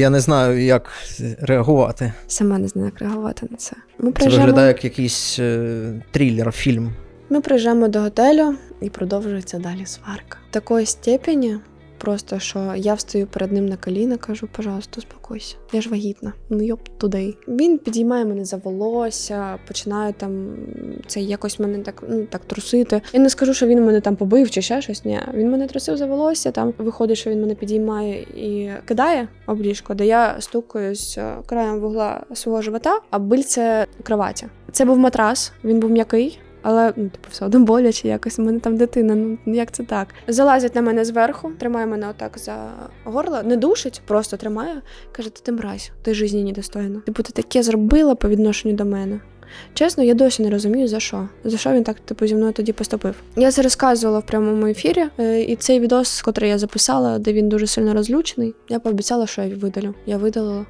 Я не знаю, як реагувати. Сама не знаю, як реагувати на це. Ми Це приїжджаємо, виглядає як якийсь е, трилер, фільм. ми приїжджаємо до готелю і продовжується далі сварка. Такої степені. Просто що я встаю перед ним на коліна, кажу, пожалуйста, успокойся. Я ж вагітна. Ну йоп туди. Він підіймає мене за волосся, починає там це якось мене так ну так трусити. Я не скажу, що він мене там побив чи ще щось. Ні, він мене трусив за волосся. Там виходить, що він мене підіймає і кидає об ліжко, де я стукаюсь е, краєм вугла свого живота, а бильце кроваті. Це був матрас, він був м'який. Але ну, типу, все одно боляче якось. У мене там дитина. Ну як це так? Залазить на мене зверху, тримає мене отак за горло, не душить, просто тримає. Каже: ти, мразь, ти житті недостойна. Типу, ти таке зробила по відношенню до мене. Чесно, я досі не розумію за що. За що він так типу зі мною тоді поступив. Я це розказувала в прямому ефірі, е, і цей відос, який я записала, де він дуже сильно розлючений, я пообіцяла, що я видалю. Я видалила.